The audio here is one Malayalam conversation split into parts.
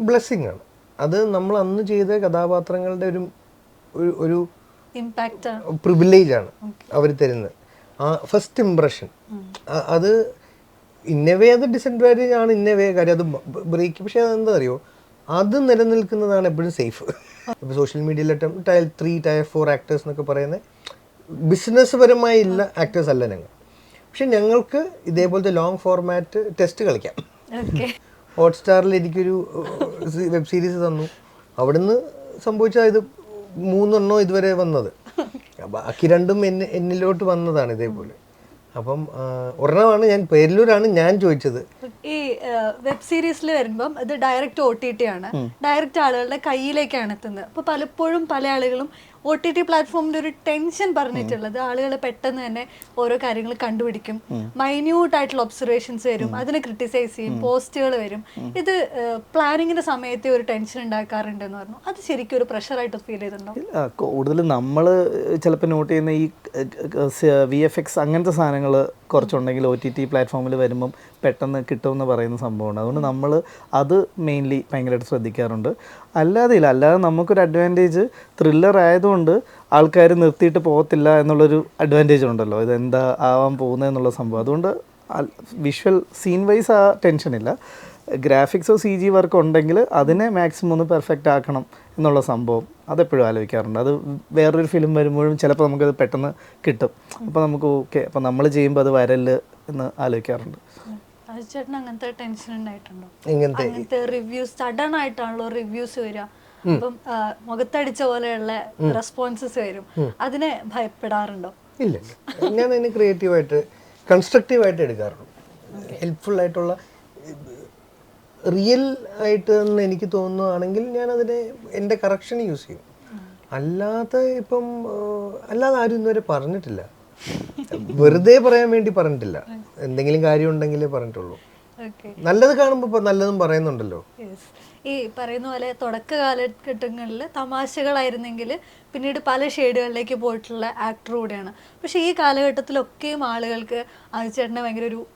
ബ്ലെസ്സിങ് ആണ് അത് നമ്മൾ അന്ന് ചെയ്ത കഥാപാത്രങ്ങളുടെ ഒരു ഒരു- പ്രിവിലേജ് ആണ് അവർ തരുന്നത്. ആ ഫസ്റ്റ് ഇംപ്രഷൻ അത് ഇന്നവേ അത് ഡിസഡ്വാന്റേജ് ആണ് ഇന്നവേ കാര്യം അത് ബ്രേക്ക് പക്ഷേ അതെന്താ അറിയോ? അത് നിലനിൽക്കുന്നതാണ് എപ്പോഴും സേഫ് ഇപ്പോൾ സോഷ്യൽ മീഡിയയിലെ tier three tier four actors എന്നൊക്കെ പറയുന്നത് ബിസിനസ് പരമായി ഇല്ല ആക്ടേഴ്സ് അല്ല ഞങ്ങൾ. പക്ഷെ ഞങ്ങൾക്ക് ഇതേപോലത്തെ ലോങ് ഫോർമാറ്റ് ടെസ്റ്റ് കളിക്കാം. ഹോട്ട്സ്റ്റാറിൽ എനിക്കൊരു വെബ് സീരീസ് തന്നു. അവിടുന്ന് സംഭവിച്ച ഇത് മൂന്നെണ്ണോ ഇതുവരെ വന്നത്. ബാക്കി രണ്ടും എന്നെ എന്നിലോട്ട് വന്നതാണ് ഇതേപോലെ. അപ്പം ഒരെണ്ണമാണ് ഞാൻ പേരിലൂരാണ് ഞാൻ ചോദിച്ചത്. ഈ വെബ് സീരീസിൽ വരുമ്പം ഇത് ഡയറക്റ്റ് ഒ ടി ടി ആണ്. ഡയറക്റ്റ് ആളുകളുടെ കയ്യിലേക്കാണ് എത്തുന്നത്. അപ്പൊ പലപ്പോഴും പല ആളുകളും ഒ ടി ടി പ്ലാറ്റ്ഫോമിന്റെ ഒരു ടെൻഷൻ പറഞ്ഞിട്ടുള്ളത്. ആളുകൾ പെട്ടെന്ന് തന്നെ ഓരോ കാര്യങ്ങൾ കണ്ടുപിടിക്കും. മൈന്യൂട്ട് ആയിട്ടുള്ള ഒബ്സർവേഷൻസ് വരും. അതിനെ ക്രിട്ടിസൈസ് ചെയ്യും. പോസ്റ്റുകൾ വരും. ഇത് പ്ലാനിങ്ങിന്റെ സമയത്തെ ഒരു ടെൻഷൻ ഉണ്ടാക്കാറുണ്ടെന്ന് പറഞ്ഞു. അത് ശരിക്കും ഒരു പ്രഷർ ആയിട്ട് ഫീൽ ചെയ്തിട്ടുണ്ടോ? കൂടുതൽ നമ്മൾ ചിലപ്പോൾ നോട്ട് ചെയ്യുന്ന ഈ വി എഫ് എക്സ് അങ്ങനത്തെ സാധനങ്ങൾ കുറച്ചുണ്ടെങ്കിൽ ഒ ടി ടി പ്ലാറ്റ്ഫോമിൽ വരുമ്പം പെട്ടെന്ന് കിട്ടുമെന്ന് പറയുന്ന സംഭവമാണ് അതുകൊണ്ട് നമ്മൾ അത് മെയിൻലി ഭയങ്കരമായിട്ട് ശ്രദ്ധിക്കാറുണ്ട്. അല്ലാതെ ഇല്ല. അല്ലാതെ നമുക്കൊരു അഡ്വാന്റേജ് ത്രില്ലർ ആയതുകൊണ്ട് ആൾക്കാർ നിർത്തിയിട്ട് പോകത്തില്ല എന്നുള്ളൊരു അഡ്വാന്റേജ് ഉണ്ടല്ലോ. ഇതെന്താ ആവാൻ പോകുന്നത് എന്നുള്ള സംഭവം. അതുകൊണ്ട് വിഷ്വൽ സീൻ വൈസ് ആ ടെൻഷനില്ല ഗ്രാഫിക്സോ സി ജി വർക്ക് ഉണ്ടെങ്കിൽ അതിനെ മാക്സിമം ഒന്ന് പെർഫെക്റ്റ് ആക്കണം എന്നുള്ള സംഭവം അതെപ്പോഴും ആലോചിക്കാറുണ്ട്. അത് വേറൊരു ഫിലിം വരുമ്പോഴും ചിലപ്പോൾ നമുക്കത് പെട്ടെന്ന് കിട്ടും. അപ്പോൾ നമുക്ക് ഓക്കെ അപ്പോൾ നമ്മൾ ചെയ്യുമ്പോൾ അത് വരൽ എന്ന് ആലോചിക്കാറുണ്ട്. അങ്ങനത്തെ ടെൻഷൻ ഉണ്ടായിട്ടുണ്ടോ? അങ്ങനത്തെ റിവ്യൂസ് സഡൻ ആയിട്ടാണല്ലോ റിവ്യൂസ് വരിക. അപ്പം മുഖത്തടിച്ച പോലെയുള്ള റെസ്പോൺസസ് വരും. അതിനെ ഭയപ്പെടാറുണ്ടോ? ഇല്ല ഞാൻ അതിന് ക്രിയേറ്റീവായിട്ട് കൺസ്ട്രക്റ്റീവായിട്ട് എടുക്കാറുള്ളൂ ഹെൽപ്ഫുൾ ആയിട്ടുള്ള റിയൽ ആയിട്ട് എന്ന് എനിക്ക് തോന്നുകയാണെങ്കിൽ ഞാൻ അതിനെ എന്റെ കറക്ഷൻ യൂസ് ചെയ്യും. അല്ലാതെ ഇപ്പം അല്ലാതെ ആരും ഇന്നുവരെ പറഞ്ഞിട്ടില്ല. വെറുതെ പറയാൻ വേണ്ടി പറഞ്ഞിട്ടില്ല. എന്തെങ്കിലും കാര്യം ഉണ്ടെങ്കിലേ പറഞ്ഞിട്ടുള്ളൂ. നല്ലത് കാണുമ്പോൾ നല്ലതും പറയുന്നുണ്ടല്ലോ. ഈ പറയുന്ന പോലെ തുടക്ക കാലഘട്ടങ്ങളിൽ തമാശകളായിരുന്നെങ്കിൽ പിന്നീട് പല ഷെയ്ഡുകളിലേക്ക് പോയിട്ടുള്ള ആക്ടർ കൂടെയാണ്. പക്ഷേ ഈ കാലഘട്ടത്തിലൊക്കെയും ആളുകൾക്ക് ആദിച്ചേട്ടനെ ഭയങ്കര ഒരു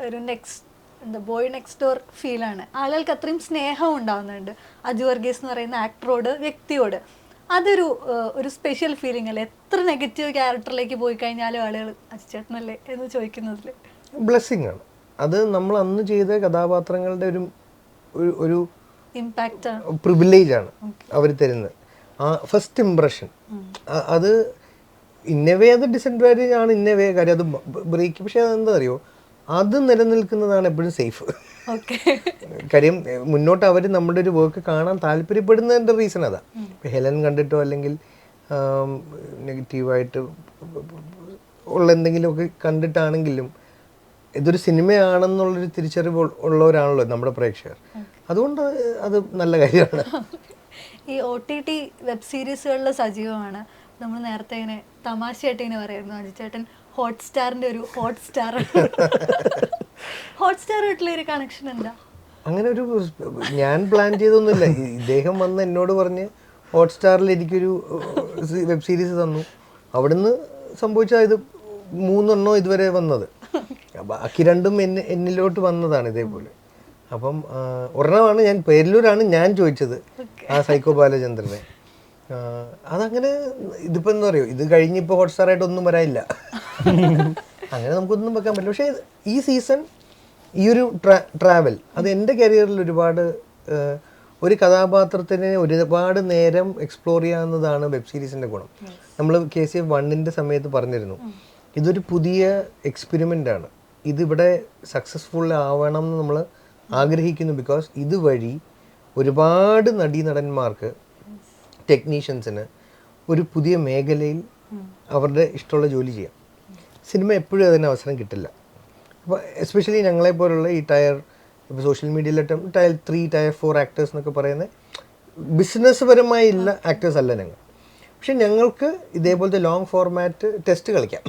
ഒരു നെക്സ്റ്റ് എന്താ ബോയ് നെക്സ്റ്റ് ഡോർ ഫീലാണ് ആളുകൾക്ക് അത്രയും സ്നേഹം ഉണ്ടാകുന്നുണ്ട് അജു വർഗീസ് എന്ന് പറയുന്ന ആക്ടറോട് വ്യക്തിയോട്. അതൊരു ഒരു സ്പെഷ്യൽ ഫീലിംഗ് അല്ലേ? എത്ര നെഗറ്റീവ് ക്യാരക്ടറിലേക്ക് പോയി കഴിഞ്ഞാലും ആളുകൾ അജിച്ചേട്ടനല്ലേ എന്ന് ചോദിക്കുന്നതിൽ ബ്ലെസ്സിങ് ആണ്. അത് നമ്മൾ അന്ന് ചെയ്ത കഥാപാത്രങ്ങളുടെ ഒരു ഒരു- പ്രിവിലേജ് ആണ് അവർ തരുന്നത്. ആ ഫസ്റ്റ് ഇംപ്രഷൻ അത് ഇന്നവേ അത് ഡിസഡ്വാന്റേജ് ആണ് ഇന്നവേ കാര്യം അത് ബ്രേക്ക് പക്ഷേ അതെന്താ അറിയോ അത് നിലനിൽക്കുന്നതാണ് എപ്പോഴും സേഫ് ഓക്കെ കാര്യം മുന്നോട്ട് അവർ നമ്മുടെ ഒരു വർക്ക് കാണാൻ താല്പര്യപ്പെടുന്നതിന്റെ റീസൺ അതാ. ഹെലൻ കണ്ടിട്ടോ അല്ലെങ്കിൽ നെഗറ്റീവായിട്ട് ഉള്ള എന്തെങ്കിലുമൊക്കെ കണ്ടിട്ടാണെങ്കിലും ഇതൊരു സിനിമയാണെന്നുള്ളൊരു തിരിച്ചറിവ് ഉള്ളവരാണല്ലോ നമ്മുടെ പ്രേക്ഷകർ. അതുകൊണ്ട് അത് നല്ല കാര്യമാണ്. ഈ ഒ ടി ടി വെബ് സീരീസുകളിൽ സജീവമാണ്. നമ്മൾ നേരത്തെ ഇങ്ങനെ തമാശയായിട്ട് ഇങ്ങനെ പറയായിരുന്നു അജിച്ചേട്ടൻ ഹോട്ട്സ്റ്റാറിന്റെ ഒരു ഹോട്ട്സ്റ്റാർ. ഹോട്ട്സ്റ്റാറായിട്ടുള്ള ഒരു കണക്ഷൻ എന്താ? അങ്ങനെ ഒരു ഞാൻ പ്ലാൻ ചെയ്തൊന്നുമില്ല. ഇദ്ദേഹം വന്ന് എന്നോട് പറഞ്ഞ് ഹോട്ട്സ്റ്റാറിൽ എനിക്കൊരു വെബ് സീരീസ് തന്നു. അവിടുന്ന് സംഭവിച്ചാൽ ഇത് മൂന്നെണ്ണോ ഇതുവരെ വന്നത്. ബാക്കി രണ്ടും എന്നെ എന്നിലോട്ട് വന്നതാണ് ഇതേപോലെ. അപ്പം ഒരെണ്ണമാണ് ഞാൻ പേരിലൂരാണ് ഞാൻ ചോദിച്ചത് ആ സൈക്കോ ബാലചന്ദ്രനെ. അതങ്ങനെ ഇതിപ്പോ എന്താ പറയുക ഇത് കഴിഞ്ഞിപ്പോ ഹോട്ട്സ്റ്റാറായിട്ട് ഒന്നും വരാനില്ല. അങ്ങനെ നമുക്കൊന്നും വെക്കാൻ പറ്റില്ല. പക്ഷേ ഈ സീസൺ ഈ ഒരു ട്രാവൽ അത് എന്റെ കരിയറിൽ ഒരുപാട് ഒരു കഥാപാത്രത്തിനെ ഒരുപാട് നേരം എക്സ്പ്ലോർ ചെയ്യാവുന്നതാണ് വെബ് സീരീസിന്റെ ഗുണം. നമ്മൾ കെ സി എഫ് വണ്ണിന്റെ സമയത്ത് പറഞ്ഞിരുന്നു. ഇതൊരു പുതിയ എക്സ്പെരിമെന്റ് ആണ് ഇതിവിടെ സക്സസ്ഫുൾ ആവണം എന്ന് നമ്മൾ ആഗ്രഹിക്കുന്നു ബിക്കോസ് ഇതുവഴി ഒരുപാട് നടീനടന്മാർക്ക് ടെക്നീഷ്യൻസിന് ഒരു പുതിയ മേഖലയിൽ അവരുടെ ഇഷ്ടമുള്ള ജോലി ചെയ്യാം. സിനിമ എപ്പോഴും അതിന് അവസരം കിട്ടില്ല. അപ്പോൾ എസ്പെഷ്യലി ഞങ്ങളെ പോലുള്ള ഈ ടയർ ഇപ്പോൾ സോഷ്യൽ മീഡിയയിലെ tier three tier four actors എന്നൊക്കെ പറയുന്നത് ബിസിനസ് പരമായി ഇല്ല ആക്ടേഴ്സ് അല്ല ഞങ്ങൾ. പക്ഷെ ഞങ്ങൾക്ക് ഇതേപോലത്തെ ലോങ് ഫോർമാറ്റ് ടെസ്റ്റ് കളിക്കാം.